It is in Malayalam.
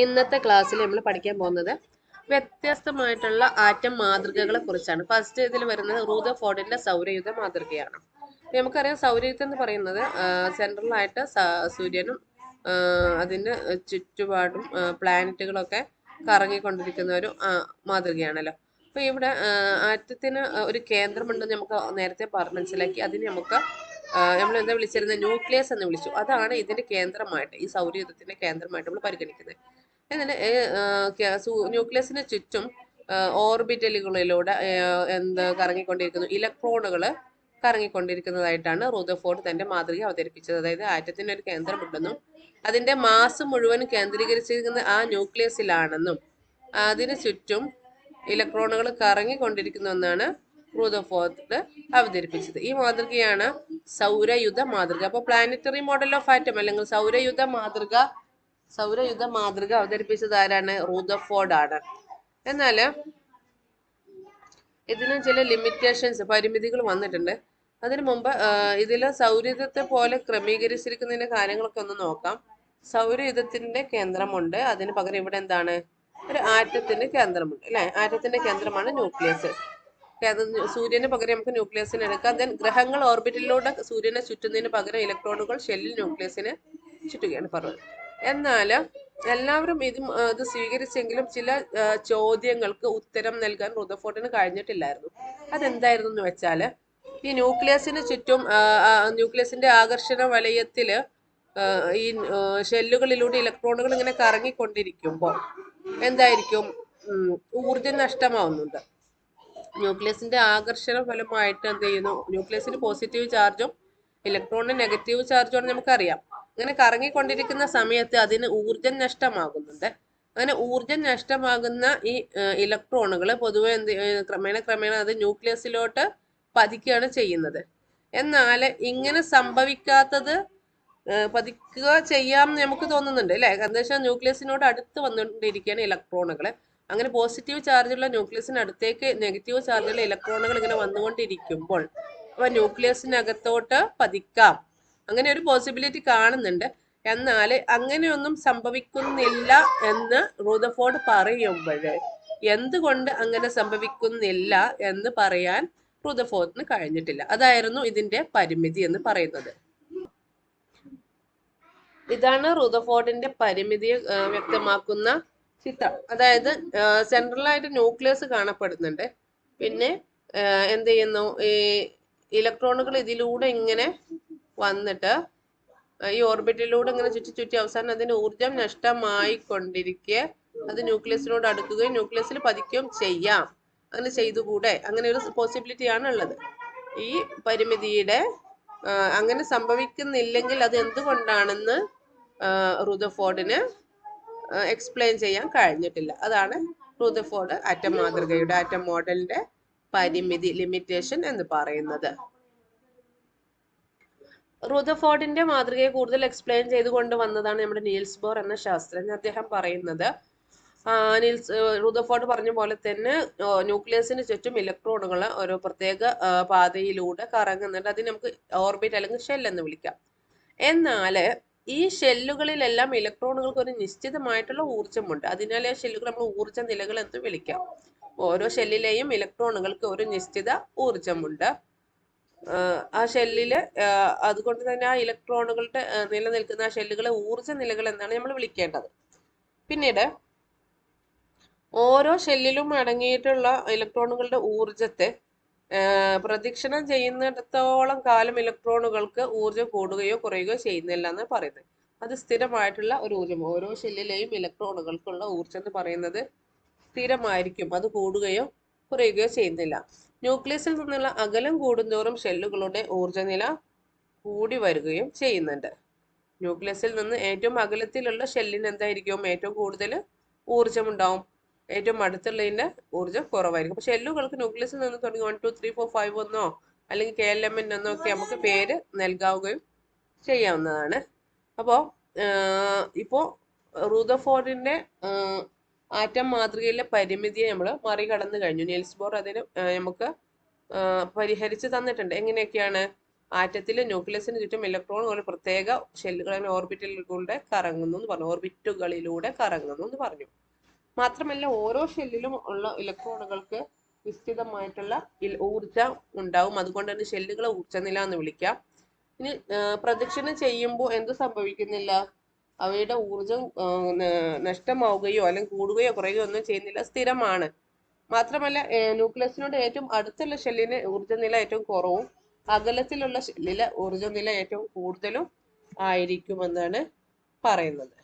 ഇന്നത്തെ ക്ലാസ്സിൽ നമ്മൾ പഠിക്കാൻ പോകുന്നത് വ്യത്യസ്തമായിട്ടുള്ള ആറ്റം മാതൃകകളെ കുറിച്ചാണ്. ഫസ്റ്റ് ഇതിൽ വരുന്നത് റൂദർഫോർഡിന്റെ സൗരയുധ മാതൃകയാണ്. നമുക്കറിയാം സൗരയുധം എന്ന് പറയുന്നത് സെൻട്രലായിട്ട് സൂര്യനും അതിന് ചുറ്റുപാടും പ്ലാനറ്റുകളൊക്കെ കറങ്ങിക്കൊണ്ടിരിക്കുന്ന ഒരു മാതൃകയാണല്ലോ. അപ്പൊ ഇവിടെ ആറ്റത്തിന് ഒരു കേന്ദ്രമുണ്ടെന്ന് നമുക്ക് നേരത്തെ പറഞ്ഞു മനസ്സിലാക്കി. അതിന് നമുക്ക് നമ്മൾ എന്താ വിളിച്ചിരുന്നത്? ന്യൂക്ലിയസ് എന്ന് വിളിച്ചു. അതാണ് ഇതിന്റെ കേന്ദ്രമായിട്ട് ഈ സൗരയുധത്തിന്റെ കേന്ദ്രമായിട്ട് നമ്മൾ പരിഗണിക്കുന്നത്. എന്നിട്ട് ന്യൂക്ലിയസിന് ചുറ്റും ഓർബിറ്റലുകളിലൂടെ എന്ത് കറങ്ങിക്കൊണ്ടിരിക്കുന്നു ഇലക്ട്രോണുകൾ കറങ്ങിക്കൊണ്ടിരിക്കുന്നതായിട്ടാണ് റുദഫോർഡ് തന്റെ മാതൃക അവതരിപ്പിച്ചത്. അതായത് ആറ്റത്തിന് ഒരു കേന്ദ്രമുണ്ടെന്നും അതിന്റെ മാസ് മുഴുവൻ കേന്ദ്രീകരിച്ചിരിക്കുന്ന ആ ന്യൂക്ലിയസിലാണെന്നും അതിന് ചുറ്റും ഇലക്ട്രോണുകൾ കറങ്ങിക്കൊണ്ടിരിക്കുന്നു എന്നാണ് റുദഫോർഡ് അവതരിപ്പിച്ചത്. ഈ മാതൃകയാണ് സൗരയുധ മാതൃക. അപ്പോൾ പ്ലാനറ്ററി മോഡൽ ഓഫ് ആറ്റം അല്ലെങ്കിൽ സൗരയുധ മാതൃക സൗരയുധ മാതൃക അവതരിപ്പിച്ചത് ആരാണ്? റൂദഫോർഡ് ആണ്. എന്നാൽ ഇതിന് ചില ലിമിറ്റേഷൻസ് പരിമിതികൾ വന്നിട്ടുണ്ട്. അതിനു മുമ്പ് ഇതിൽ സൗരയുധത്തെ പോലെ ക്രമീകരിച്ചിരിക്കുന്നതിന്റെ കാര്യങ്ങളൊക്കെ ഒന്ന് നോക്കാം. സൗരയുധത്തിന്റെ കേന്ദ്രമുണ്ട്. അതിന് പകരം ഇവിടെ എന്താണ്? ഒരു ആറ്റത്തിന്റെ കേന്ദ്രമുണ്ട് അല്ലെ? ആറ്റത്തിന്റെ കേന്ദ്രമാണ് ന്യൂക്ലിയസ്. സൂര്യന് പകരം നമുക്ക് ന്യൂക്ലിയസിന് എടുക്കാം. ദെൻ ഗ്രഹങ്ങൾ ഓർബിറ്റിലൂടെ സൂര്യനെ ചുറ്റുന്നതിന് പകരം ഇലക്ട്രോണുകൾ ഷെല്ലിൽ ന്യൂക്ലിയസിന് ചുറ്റുകയാണ്. പറഞ്ഞത് എന്നാൽ എല്ലാവരും ഇത് ഇത് സ്വീകരിച്ചെങ്കിലും ചില ചോദ്യങ്ങൾക്ക് ഉത്തരം നൽകാൻ റുദഫോർട്ടിന് കഴിഞ്ഞിട്ടില്ലായിരുന്നു. അതെന്തായിരുന്നു എന്ന് വെച്ചാൽ ഈ ന്യൂക്ലിയസിന് ചുറ്റും ന്യൂക്ലിയസിന്റെ ആകർഷണ വലയത്തിൽ ഈ ഷെല്ലുകളിലൂടെ ഇലക്ട്രോണുകൾ ഇങ്ങനെ കറങ്ങിക്കൊണ്ടിരിക്കുമ്പോൾ എന്തായിരിക്കും? ഊർജ നഷ്ടമാവുന്നുണ്ട്. ന്യൂക്ലിയസിന്റെ ആകർഷണ ഫലമായിട്ട് എന്ത് ചെയ്യുന്നു? ന്യൂക്ലിയസിന് പോസിറ്റീവ് ചാർജും ഇലക്ട്രോണിന് നെഗറ്റീവ് ചാർജും നമുക്കറിയാം. അങ്ങനെ കറങ്ങിക്കൊണ്ടിരിക്കുന്ന സമയത്ത് അതിന് ഊർജം നഷ്ടമാകുന്നുണ്ട്. അങ്ങനെ ഊർജം നഷ്ടമാകുന്ന ഈ ഇലക്ട്രോണുകൾ പൊതുവെ എന്ത് ക്രമേണ ക്രമേണ അത് ന്യൂക്ലിയസിലോട്ട് പതിക്കുകയാണ് ചെയ്യുന്നത്. എന്നാൽ ഇങ്ങനെ സംഭവിക്കാത്തത് പതിക്കുക ചെയ്യാം നമുക്ക് തോന്നുന്നുണ്ട് അല്ലേ? എന്താ ന്യൂക്ലിയസിനോട് അടുത്ത് വന്നുകൊണ്ടിരിക്കുകയാണ് ഇലക്ട്രോണുകൾ അങ്ങനെ പോസിറ്റീവ് ചാർജുള്ള ന്യൂക്ലിയസിന് അടുത്തേക്ക് നെഗറ്റീവ് ചാർജുള്ള ഇലക്ട്രോണുകൾ ഇങ്ങനെ വന്നുകൊണ്ടിരിക്കുമ്പോൾ അപ്പൊ ന്യൂക്ലിയസിനകത്തോട്ട് പതിക്കാം. അങ്ങനെ ഒരു പോസിബിലിറ്റി കാണുന്നുണ്ട്. എന്നാൽ അങ്ങനെയൊന്നും സംഭവിക്കുന്നില്ല എന്ന് റൂതഫോർഡ് പറയുമ്പോൾ എന്തുകൊണ്ട് അങ്ങനെ സംഭവിക്കുന്നില്ല എന്ന് പറയാൻ റൂതഫോർഡിന് കഴിഞ്ഞിട്ടില്ല. അതായിരുന്നു ഇതിന്റെ പരിമിതി എന്ന് പറയുന്നത്. ഇതാണ് റൂദഫോർഡിന്റെ പരിമിതിയെ വ്യക്തമാക്കുന്ന ചിത്രം. അതായത് സെൻട്രലായിട്ട് ന്യൂക്ലിയസ് കാണപ്പെടുന്നുണ്ട്. പിന്നെ എന്ത് ചെയ്യുന്നു? ഈ ഇലക്ട്രോണുകൾ ഇതിലൂടെ ഇങ്ങനെ വന്നിട്ട് ഈ ഓർബിറ്റിലൂടെ ഇങ്ങനെ ചുറ്റി ചുറ്റി അവസാനം അതിന് ഊർജം നഷ്ടമായിക്കൊണ്ടിരിക്കെ അത് ന്യൂക്ലിയസിനോട് അടുക്കുകയും ന്യൂക്ലിയസിൽ പതിക്കുകയും ചെയ്യാം. അങ്ങനെ ചെയ്തുകൂടെ? അങ്ങനെ ഒരു പോസിബിലിറ്റി ആണ് ഉള്ളത് ഈ പരിമിതിയുടെ അങ്ങനെ സംഭവിക്കുന്നില്ലെങ്കിൽ അത് എന്തുകൊണ്ടാണെന്ന് റുദഫോർഡിന് എക്സ്പ്ലെയിൻ ചെയ്യാൻ കഴിഞ്ഞിട്ടില്ല. അതാണ് റുദഫോർഡ് ആറ്റം മാതൃകയുടെ ആറ്റം മോഡലിന്റെ പരിമിതി ലിമിറ്റേഷൻ എന്ന് പറയുന്നത്. റുദർഫോർഡിന്റെ മാതൃകയെ കൂടുതൽ എക്സ്പ്ലെയിൻ ചെയ്തുകൊണ്ട് വന്നതാണ് നമ്മുടെ നീൽസ് ബോർ എന്ന ശാസ്ത്രജ്ഞൻ അദ്ദേഹം പറയുന്നത്. നീൽസ് റുദഫോർഡ് പറഞ്ഞ പോലെ തന്നെ ന്യൂക്ലിയസിന് ചുറ്റും ഇലക്ട്രോണുകൾ ഒരു പ്രത്യേക പാതയിലൂടെ കറങ്ങുന്നുണ്ട്. അതിന് നമുക്ക് ഓർബിറ്റ് അല്ലെങ്കിൽ ഷെൽ എന്ന് വിളിക്കാം. എന്നാൽ ഈ ഷെല്ലുകളിലെല്ലാം ഇലക്ട്രോണുകൾക്ക് ഒരു നിശ്ചിതമായിട്ടുള്ള ഊർജമുണ്ട്. അതിനാൽ ആ ഷെല്ലുകൾ നമ്മൾ ഊർജ നിലകൾ എന്ന് വിളിക്കാം. ഓരോ ഷെല്ലിലെയും ഇലക്ട്രോണുകൾക്ക് ഒരു നിശ്ചിത ഊർജമുണ്ട്. ആ ഷെല്ലിൽ അതുകൊണ്ട് തന്നെ ആ ഇലക്ട്രോണുകളുടെ നിലനിൽക്കുന്ന ആ ഷെല്ലുകളെ ഊർജ നിലകൾ എന്നാണ് നമ്മൾ വിളിക്കേണ്ടത്. പിന്നീട് ഓരോ ഷെല്ലിലും അടങ്ങിയിട്ടുള്ള ഇലക്ട്രോണുകളുടെ ഊർജത്തെ പ്രദക്ഷിണം ചെയ്യുന്നിടത്തോളം കാലം ഇലക്ട്രോണുകൾക്ക് ഊർജം കൂടുകയോ കുറയുകയോ ചെയ്യുന്നില്ല എന്ന് പറയുന്നത്. അത് സ്ഥിരമായിട്ടുള്ള ഒരു ഊർജം ഓരോ ഷെല്ലിലെയും ഇലക്ട്രോണുകൾക്കുള്ള ഊർജം എന്ന് പറയുന്നത് സ്ഥിരമായിരിക്കും. അത് കൂടുകയോ കുറയുകയോ ചെയ്യുന്നില്ല. ന്യൂക്ലിയസിൽ നിന്നുള്ള അകലം കൂടുന്തോറും ഷെല്ലുകളുടെ ഊർജനില കൂടി വരികയും ചെയ്യുന്നുണ്ട്. ന്യൂക്ലിയസിൽ നിന്ന് ഏറ്റവും അകലത്തിലുള്ള ഷെല്ലിന് എന്തായിരിക്കും? ഏറ്റവും കൂടുതൽ ഊർജം ഉണ്ടാവും ഏറ്റവും അടുത്തുള്ളതിന്റെ ഊർജം കുറവായിരിക്കും. അപ്പോൾ ഷെല്ലുകൾക്ക് ന്യൂക്ലിയസിൽ നിന്ന് തുടങ്ങി one two three four five എന്നോ അല്ലെങ്കിൽ കെ എൽ എം എൻ എന്നോ ഒക്കെ നമുക്ക് പേര് നൽകാവുകയും ചെയ്യാവുന്നതാണ്. അപ്പോൾ ഇപ്പോൾ റൂദർഫോർഡിന്റെ ആറ്റം മാതൃകയിലെ പരിമിതിയെ നമ്മൾ മറികടന്നു കഴിഞ്ഞു. നീൽസ് ബോർ അതിന് നമുക്ക് പരിഹരിച്ച് തന്നിട്ടുണ്ട്. എങ്ങനെയൊക്കെയാണ്? ആറ്റത്തിലെ ന്യൂക്ലിയസിന് ചുറ്റും ഇലക്ട്രോൺ ഒരു പ്രത്യേക ഷെല്ലുകളിൽ ഓർബിറ്റലുകളിലൂടെ കറങ്ങുന്നു എന്ന് പറഞ്ഞു. ഓർബിറ്റുകളിലൂടെ കറങ്ങുന്നു എന്ന് പറഞ്ഞു. മാത്രമല്ല ഓരോ ഷെല്ലിലും ഉള്ള ഇലക്ട്രോണുകൾക്ക് നിശ്ചിതമായിട്ടുള്ള ഊർജം ഉണ്ടാവും. അതുകൊണ്ട് തന്നെ ഷെല്ലുകളെ ഊർജനില എന്ന് വിളിക്കാം. ഇനി പ്രദക്ഷിണം ചെയ്യുമ്പോൾ എന്ത് സംഭവിക്കുന്നില്ല? അവയുടെ ഊർജം നഷ്ടമാവുകയോ അല്ലെങ്കിൽ കൂടുകയോ കുറയുകയോ ഒന്നും ചെയ്യുന്നില്ല. സ്ഥിരമാണ്. മാത്രമല്ല ന്യൂക്ലിയസിനോട് ഏറ്റവും അടുത്തുള്ള ഷെല്ലിന് ഊർജനില ഏറ്റവും കുറവും അകലത്തിലുള്ള ഷെല്ലിലെ ഊർജനില ഏറ്റവും കൂടുതലും ആയിരിക്കുമെന്നാണ് പറയുന്നത്.